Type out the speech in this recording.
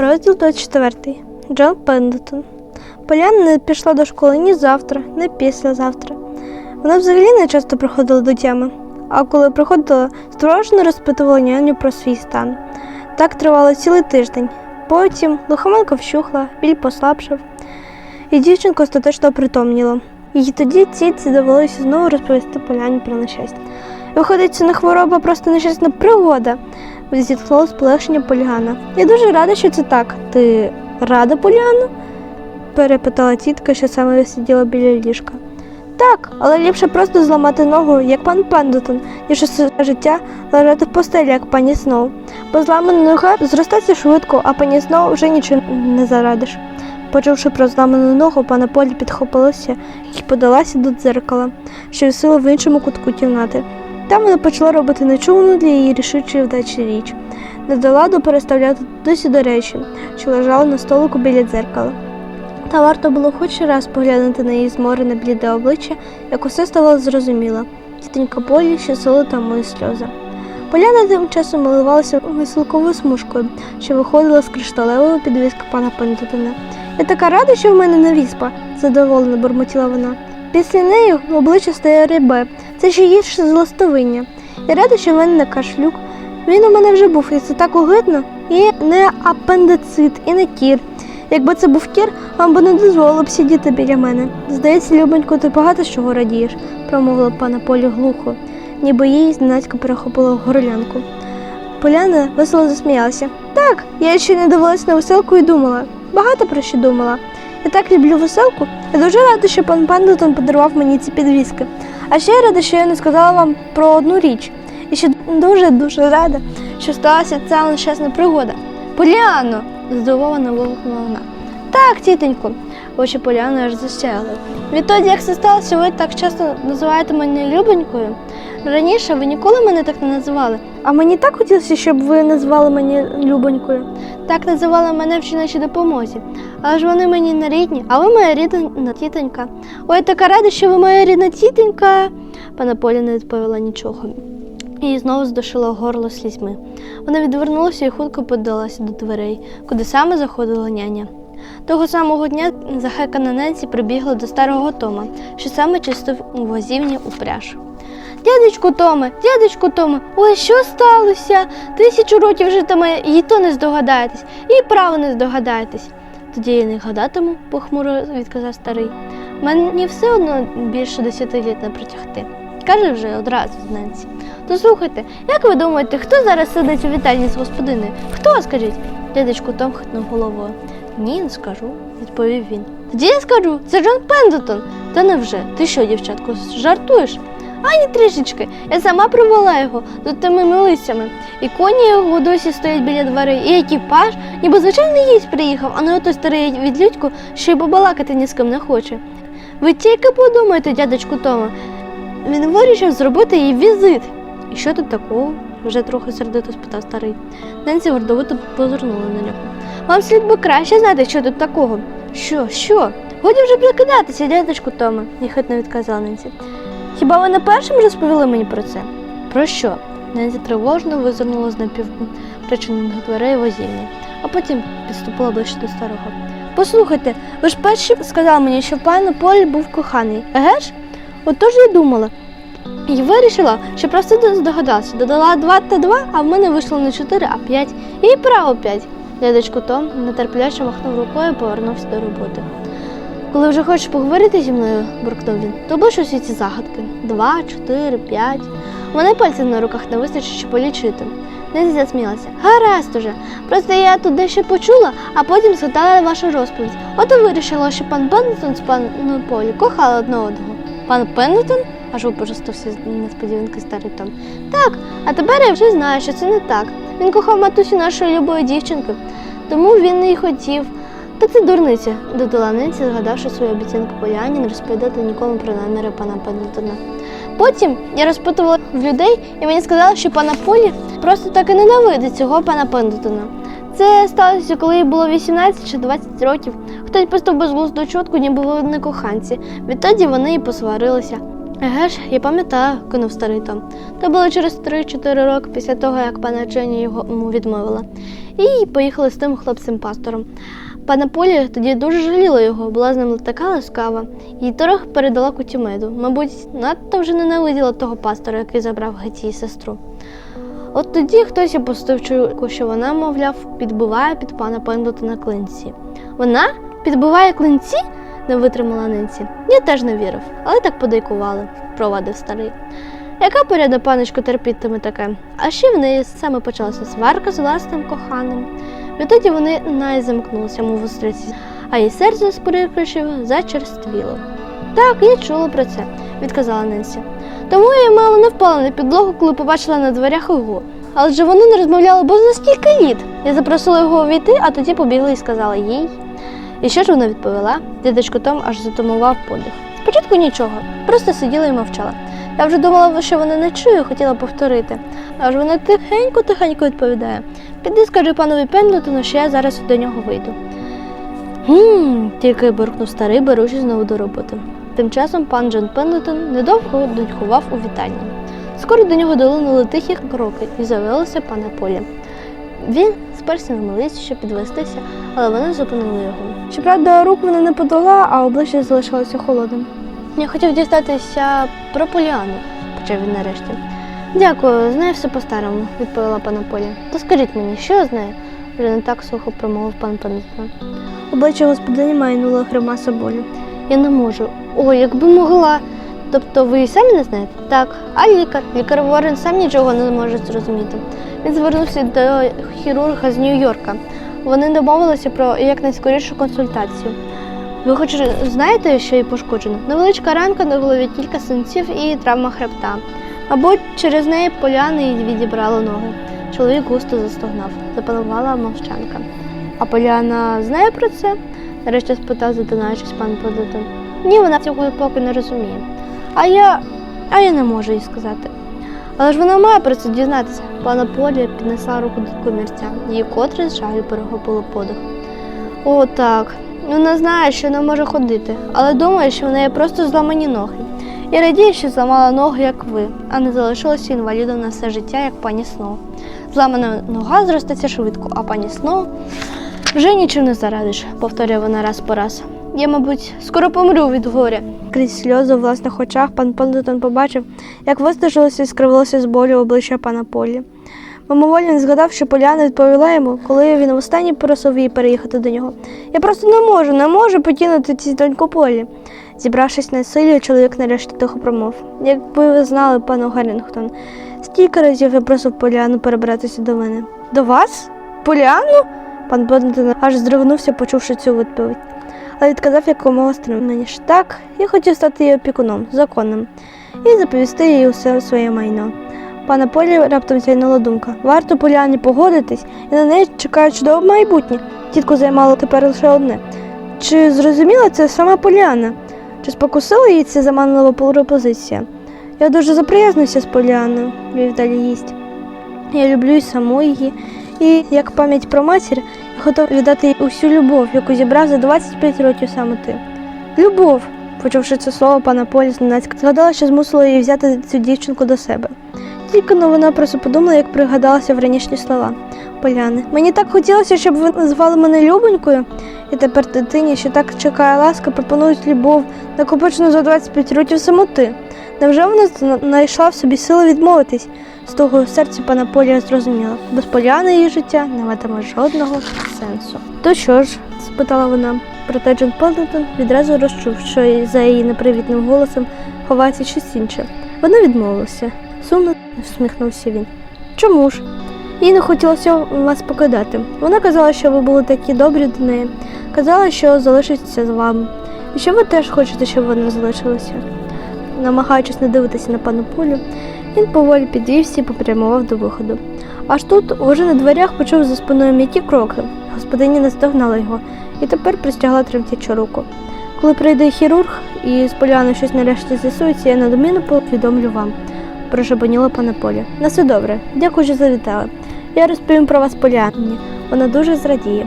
Розділ 24. Джон Пендлтон. Поляна не пішла до школи ні завтра, ні післязавтра. Вона взагалі не часто приходила до тями, а коли приходила, створожно розпитувала няню про свій стан. Так тривало цілий тиждень. Потім лихоманка вщухла, біль послабшав, і дівчинка остаточно притомніла. І тоді тітці довелося знову розповісти поляні про нещастя. Виходить, це не хвороба, просто нещасна пригода, зітхнула з полегшення Поліана. Я дуже рада, що це так. Ти рада, Поліано? перепитала тітка, що саме сиділа біля ліжка. Так, але ліпше просто зламати ногу, як пан Пендletон, ніж усе життя лежати в постелі, як пані Сноу. Бо зламана нога зростається швидко, а пані Сноу вже нічого не зарадиш. Почувши про зламану ногу, пана Полі підхопилася і подалася до дзеркала, що висіло в іншому кутку кімнати. Там вона почала робити нечувану для її рішучої вдачі річ. Не дала до переставляти досі до речі, що лежали на столику біля дзеркала. Та варто було хоч раз поглянути на її зморене бліде обличчя, як усе стало зрозуміло. Тітенька Полі ще солота мої сльози. Поляна тим часом милувалася веселковою смужкою, що виходила з кришталевого підвіска пана Пендутона. Я така рада, що в мене не віспа, задоволено бурмотіла вона. Після неї обличчя стає рябе, це ще гірше з ластовиння. Я рада, що в мене не кашлюк. Він у мене вже був, і це так огидно. І не апендицит, і не кір. Якби це був кір, вам би не дозволило б сидіти біля мене. Здається, любонько, ти багато з чого радієш, промовила пана Полі глухо, ніби їй зненацька перехопила горлянку. Поляна весело засміялася. Так, я ще не дивилась на веселку і думала. Багато про що думала. Я так люблю веселку. Я дуже рада, що пан Пендлтон подарував мені ці підвіски. А ще я рада, що я не сказала вам про одну річ. І ще дуже-дуже рада, що сталася ця нещасна пригода. Поліано! здивовано вигукнула вона. Так, тітенько, очі Поліани аж засяяли. Відтоді, як це сталося, ви так часто називаєте мене любонькою. Раніше ви ніколи мене так не називали. А мені так хотілося, щоб ви назвали мене любонькою. Так називали мене в жіночій допомозі. Але ж вони мені не рідні, а ви моя рідна тітонька. Ой, така рада, що ви моя рідна тітонька. Пана Поля не відповіла нічого. І знову здушила горло слізьми. Вона відвернулася і хутко подалася до дверей, куди саме заходила няня. Того самого дня захекана Ненсі прибігла до старого Тома, що саме чистив у возівні упряж. Дядечку Томе, дядечку Томе, ой, що сталося? Тисячу років житиме, і то не здогадаєтесь, і право не здогадаєтесь. Тоді я не гадатиму, похмуро відказав старий. Мені все одно більше десяти літ не протягти. Каже вже одразу з Ненсі. То слухайте, як ви думаєте, хто зараз сидить у вітальні з господиною? Хто, скажіть? Дядечко Том хитнув головою. Ні, не скажу, відповів він. Тоді я скажу, це Джон Пендлтон. Та невже? Ти що, дівчатко, жартуєш? Ані трішечки. Я сама привела його до тими милицями. І коні його досі стоять біля дверей, і екіпаж, ніби звичайний гість приїхав, а не отой старий відлюдько, що й побалакати ні з ким не хоче. Ви тільки подумайте, дядечку Тома. Він вирішив зробити їй візит. І що тут такого? вже трохи сердито спитав старий. Ненсі гордовито позирнула на нього. Вам слід би краще знати, що тут такого. Що, що? Годі вже прикидатися, дядечку Томе, ніхитно відказала Ненсі. Хіба ви не першим розповіли мені про це? Про що? Ненсі тривожно визирнула з напівпричинених дверей возівні, а потім підступила ближче до старого. Послухайте, ви ж перші сказали мені, що пан Полі був коханий, еге ж? Отож я думала. І вирішила, що просто здогадався. Додала 2 та 2, а в мене вийшло не 4, а 5. І право 5. Дядечко Том нетерпляче махнув рукою і повернувся до роботи. Коли вже хочеш поговорити зі мною, буркнув він, то облиш усі ці загадки. Два, чотири, п'ять. Мене пальців на руках не вистачить, щоб полічити. Незі засміялася. Гаразд уже. Просто я тут дещо почула, а потім згадала вашу розповідь. От і вирішила, що пан Пендлтон з паном Полі кохали одне одного. Пан Пендлтон? аж упожестився з несподіванки старий Том. Так, а тепер я вже знаю, що це не так. Він кохав матусю нашої любої дівчинки, тому він і хотів. Та це дурниця, додала Ненсі, згадавши свою обіцянку Поляні, не розповідати нікому про наміри пана Пендлтона. Потім я розпитувала в людей, і мені сказали, що пана Полі просто так і ненавидить цього пана Пендлтона. Це сталося, коли їй було 18 чи 20 років. Хтось пустив безглузду чутку, ніби вони коханці. Відтоді вони і посварилися. Еге ж, я пам'ятаю, кинув старий Том. Це було через 3-4 роки після того, як пана Дженні його йому відмовила. І поїхали з тим хлопцем-пастором. Пана Полі тоді дуже жаліла його, була з ним така ласкава, і трохи передала кутюмеду. Мабуть, надто вже ненавиділа того пастора, який забрав геть сестру. От тоді хтось опустив чуйку, що вона, мовляв, підбиває під пана Пендлтона клинці. Вона підбиває клинці? не витримала Ненсі. Я теж не вірив, але так подейкували, провадив старий. Яка поряда паночку терпітиме таке? А ще в неї саме почалася сварка з власним коханим. Відтоді вони найзамкнулися, мов устриці, а її серце з прикрощів зачерствіло. Так, я чула про це, відказала Ненсі. Тому я мало не впала на підлогу, коли побачила на дверях його. Але ж вони не розмовляли, бо за стільки літ. Я запросила його увійти, а тоді побігла і сказала їй. І що ж вона відповіла? Дідочко Том аж затумував подих. Спочатку нічого, просто сиділа і мовчала. Я вже думала, що вона не чує, хотіла повторити. Аж вона тихенько-тихенько відповідає. Піди скажи панові Пендлтону, що я зараз до нього вийду. Гм, тільки буркнув старий, беручись знову до роботи. Тим часом пан Джон Пендлтон недовго донькував у вітальні. Скоро до нього долинули тихі кроки і з'явилося пана Полі. Він сперся на милиці, щоб підвестися, але вони зупинили його. Щоправда, рук вона не подала, а обличчя залишалося холодним. Я хотів дістатися про Поліану, почав він нарешті. Дякую, знаю все по-старому, відповіла пана Полі. То скажіть мені, що з нею? Вже не так сухо промовив пан Пендлтон. Обличчя господині майнула гримаса болю. Я не можу. Ой, якби могла. Тобто ви і самі не знаєте? Так. А лікар? Лікар Ворен сам нічого не може зрозуміти. Він звернувся до хірурга з Нью-Йорка. Вони домовилися про якнайскорішу консультацію. Ви хоч знаєте, що їй пошкоджено? Невеличка ранка на голові, кілька синців і травма хребта. Мабуть, через неї поляни їй відібрало ноги. Чоловік густо застогнав, запанувала мовчанка. А Поляна знає про це? нарешті спитав, затинаючись пан Подотон. Ні, вона цього поки не розуміє. А я. а я не можу їй сказати. Але ж вона має про це дізнатися. Пана Полі піднесла руку до комірця, її котре з жалю перехопило подих. О, так. Вона знає, що не може ходити, але думає, що в неї просто зламані ноги. І радіє, що зламала ноги, як ви, а не залишилася інвалідом на все життя, як пані Сноу. Зламана нога зростеться швидко, а пані Сноу вже нічим не зарадиш, повторює вона раз по раз. Я, мабуть, скоро помру від горя. Крізь сльози у власних очах пан Пендletон побачив, як вистажилося і скривилося з болю обличчя пана Полі. Мимоволі згадав, що Поляна відповіла йому, коли він востаннє просив її переїхати до нього. Я просто не можу, не можу покинути ці доньку Полі. Зібравшись на силі, чоловік нарешті тихо промов. Якби ви знали, пану Гаррінгтон, стільки разів я просив Поляну перебратися до мене. До вас? Поляну? Пан Бонтон аж здригнувся, почувши цю відповідь. Але відказав якомога стриманіше. Так, я хотів стати її опікуном, законним, і заповісти їй усе своє майно. Пана Полі раптом зайняла думка. Варто Поляні погодитись, і на неї чекає чудове майбутнє. Тітку займало тепер лише одне. Чи зрозуміла це сама Поляна? Чи спокусила її ця заманлива пропозиція? Я дуже заприязнився з Поляною, вів далі їсть. Я люблю і саму її, і як пам'ять про матір, я готов віддати їй усю любов, яку зібрав за 25 років саме ти. Любов, почувши це слово, пана Полі зненацька згадала, що змусила її взяти цю дівчинку до себе. Тільки но вона просто подумала, як пригадалася вранішні слова Поляни. Мені так хотілося, щоб ви назвали мене Любонькою, і тепер дитині, що так чекає ласка, пропонують любов, накопичену за 25 років самоти. Невже вона знайшла в собі сили відмовитись? З того в серці пана Полія зрозуміла, без Поляни її життя не матиме жодного сенсу. То що ж? спитала вона. Проте Джон Пендлтон відразу розчув, що за її непривітним голосом ховається щось інше. Вона відмовилася. Сумно всміхнувся він. Чому ж? Їй не хотілося вас покидати. Вона казала, що ви були такі добрі до неї. Казала, що залишиться з вами. І що ви теж хочете, щоб вона залишилася. Намагаючись не дивитися на пану Полю, він поволі підвівся і попрямував до виходу. Аж тут, уже на дверях, почув за спиною м'які кроки. Господиня наздогнала його і тепер пристягла тремтячу руку. Коли прийде хірург і з Поляною щось нарешті з'ясується, я надмінно повідомлю вам, прошепоніла пана Поля. На все добре, дякую, що завітали. Я розповім про вас Поляні. Вона дуже зрадіє.